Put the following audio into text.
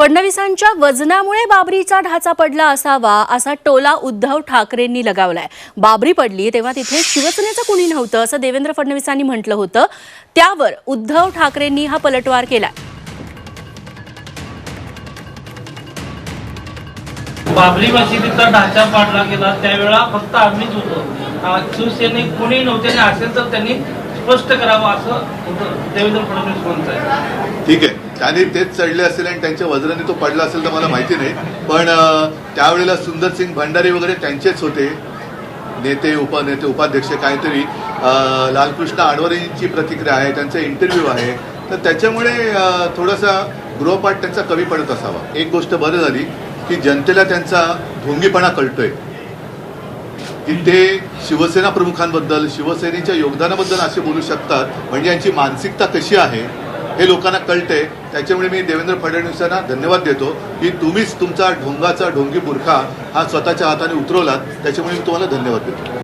फडणवीसांच्या वजनामुळे बाबरीचा ढाचा पडला असावा असा टोला उद्धव ठाकरेंनी लगावलाय. बाबरी पडली तेव्हा तिथे शिवसेनेचं कुणी नव्हतं असं देवेंद्र फडणवीसांनी म्हटलं होतं. त्यावर उद्धव ठाकरेंनी हा पलटवार केलाय. बाबरी मशिदीचा ढाचा पाडला गेला. त्यावेळेला फक्त आम्हीच होतो. अं, शिवसैनिक कोणी नव्हते आणि असेल तर त्यांनी स्पष्ट करावं असं होतं. देवेंद्र फडणवीस म्हणत आहे ठीक आहे. त्याने तेच चढले असेल आणि त्यांच्या वज्राने तो पडला असेल तर मला माहिती नाही. पण त्यावेळेला सुंदरसिंग भंडारी वगैरे त्यांचेच होते. नेते उपनेते उपाध्यक्ष काहीतरी लालकृष्ण आडवरेंची प्रतिक्रिया आहे त्यांचा इंटरव्ह्यू आहे. तर त्याच्यामुळे थोडासा गृहपाठ त्यांचा कमी पडत असावा. एक गोष्ट बरं झाली की जनतेला त्यांचा ढोंगीपणा कळतोय. की ते शिवसेना प्रमुखांबद्दल शिवसेनेच्या योगदानाबद्दल असे बोलू शकतात. म्हणजे यांची मानसिकता कशी आहे? हे लोकांना कळतंय. त्याच्यामुळे मी देवेंद्र फडणवीसांना धन्यवाद देतो की तुम्हीच तुमचा ढोंगाचा ढोंगी बुरखा हा स्वतःच्या हाताने उतरवलात. त्याच्यामुळे मी तुम्हाला धन्यवाद देतो.